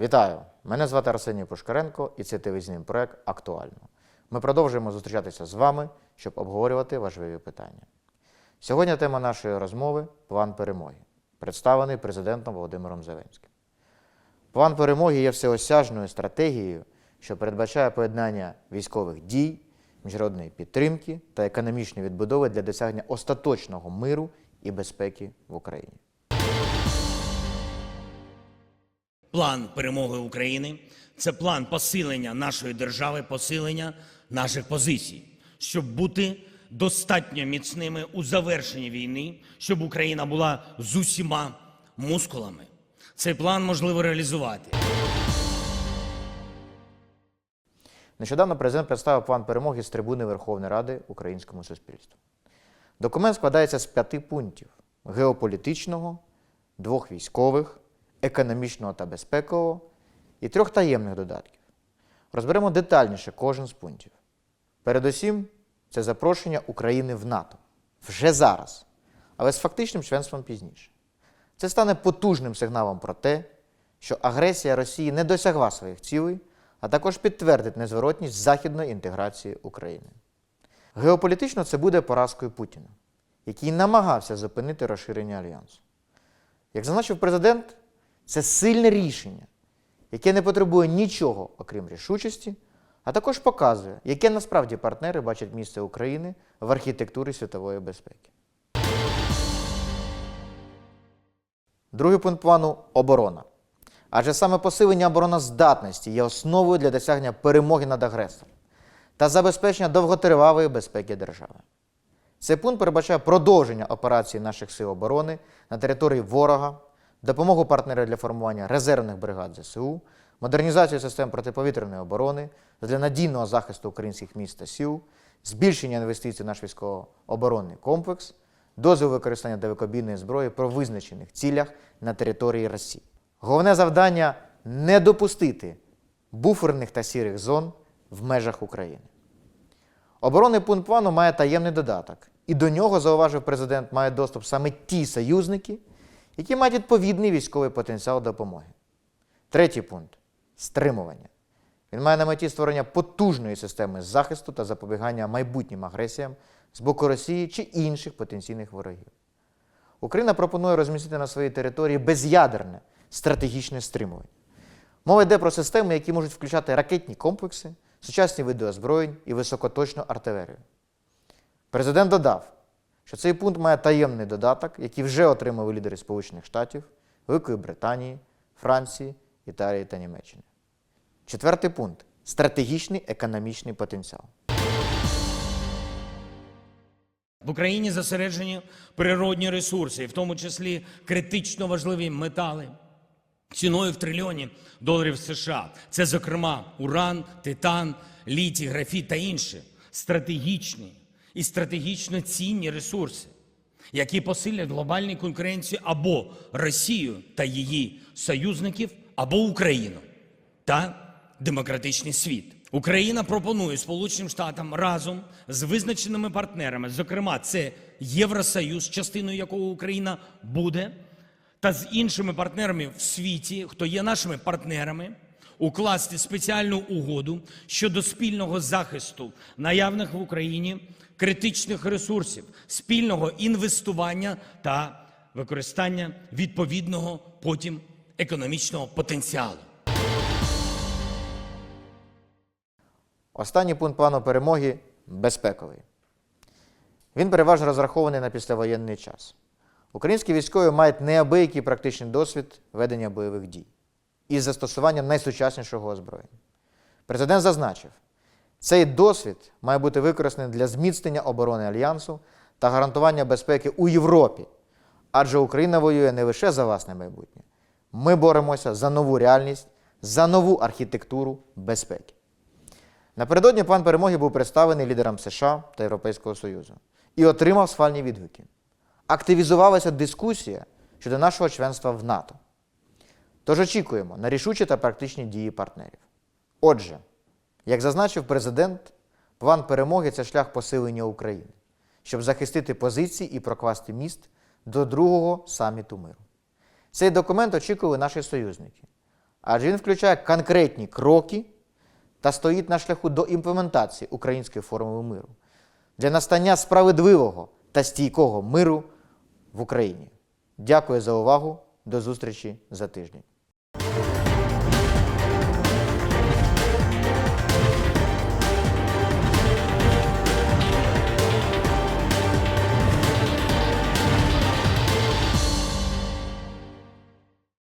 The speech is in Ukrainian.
Вітаю! Мене звати Арсеній Пушкаренко і це телевізійний проект Актуально. Ми продовжуємо зустрічатися з вами, щоб обговорювати важливі питання. Сьогодні тема нашої розмови план перемоги, представлений президентом Володимиром Зеленським. План перемоги є всеосяжною стратегією, що передбачає поєднання військових дій, міжнародної підтримки та економічної відбудови для досягнення остаточного миру і безпеки в Україні. План перемоги України це план посилення нашої держави, посилення наших позицій, щоб бути достатньо міцними у завершенні війни, щоб Україна була з усіма мускулами. Цей план можливо реалізувати. Нещодавно президент представив план перемоги з трибуни Верховної Ради українському суспільству. Документ складається з п'яти пунктів: геополітичного, двох військових, економічного та безпекового і трьох таємних додатків. Розберемо детальніше кожен з пунктів. Передусім, це запрошення України в НАТО вже зараз, але з фактичним членством пізніше. Це стане потужним сигналом про те, що агресія Росії не досягла своїх цілей, а також підтвердить незворотність західної інтеграції України. Геополітично це буде поразкою Путіна, який намагався зупинити розширення альянсу. Як зазначив президент, це сильне рішення, яке не потребує нічого, окрім рішучості, а також показує, яке насправді партнери бачать місце України в архітектурі світової безпеки. Другий пункт плану оборона. Адже саме посилення обороноздатності є основою для досягнення перемоги над агресором та забезпечення довготривалої безпеки держави. Цей пункт передбачає продовження операції наших сил оборони на території ворога, допомогу партнерів для формування резервних бригад ЗСУ, модернізацію систем протиповітряної оборони для надійного захисту українських міст та сіл, збільшення інвестицій в наш військово-оборонний комплекс, дозвіл використання далекобійної зброї про визначених цілях на території Росії. Головне завдання не допустити буферних та сірих зон в межах України. Оборонний пункт плану має таємний додаток, і до нього, зауважив президент, мають доступ саме ті союзники, які мають відповідний військовий потенціал допомоги. Третій пункт стримування. Він має на меті створення потужної системи захисту та запобігання майбутнім агресіям з боку Росії чи інших потенційних ворогів. Україна пропонує розмістити на своїй території без'ядерне стратегічне стримування. Мова йде про системи, які можуть включати ракетні комплекси, сучасні види озброєнь і високоточну артилерію. Президент додав, що цей пункт має таємний додаток, який вже отримали лідери Сполучених Штатів, Великої Британії, Франції, Італії та Німеччини. Четвертий пункт стратегічний економічний потенціал. В Україні зосереджені природні ресурси, в тому числі критично важливі метали ціною в трильйоні доларів США. Це, зокрема, уран, титан, літій, графіт та інші стратегічні і стратегічно цінні ресурси, які посилять глобальну конкуренцію або Росію та її союзників, або Україну та демократичний світ. Україна пропонує Сполученим Штатам разом з визначеними партнерами, зокрема, це Євросоюз, частиною якого Україна буде, та з іншими партнерами в світі, хто є нашими партнерами, укласти спеціальну угоду щодо спільного захисту наявних в Україні критичних ресурсів, спільного інвестування та використання відповідного потім економічного потенціалу. Останній пункт плану перемоги безпековий. Він переважно розрахований на післявоєнний час. Українські військові мають неабиякий практичний досвід ведення бойових дій із застосуванням найсучаснішого озброєння. Президент зазначив, цей досвід має бути використаний для зміцнення оборони Альянсу та гарантування безпеки у Європі, адже Україна воює не лише за власне майбутнє. Ми боремося за нову реальність, за нову архітектуру безпеки. Напередодні план перемоги був представлений лідерам США та Європейського Союзу і отримав схвальні відгуки. Активізувалася дискусія щодо нашого членства в НАТО. Тож очікуємо на рішучі та практичні дії партнерів. Отже, як зазначив президент, план перемоги це шлях посилення України, щоб захистити позиції і прокласти міст до другого саміту миру. Цей документ очікували наші союзники, адже він включає конкретні кроки та стоїть на шляху до імплементації української формули миру для настання справедливого та стійкого миру в Україні. Дякую за увагу. До зустрічі за тиждень.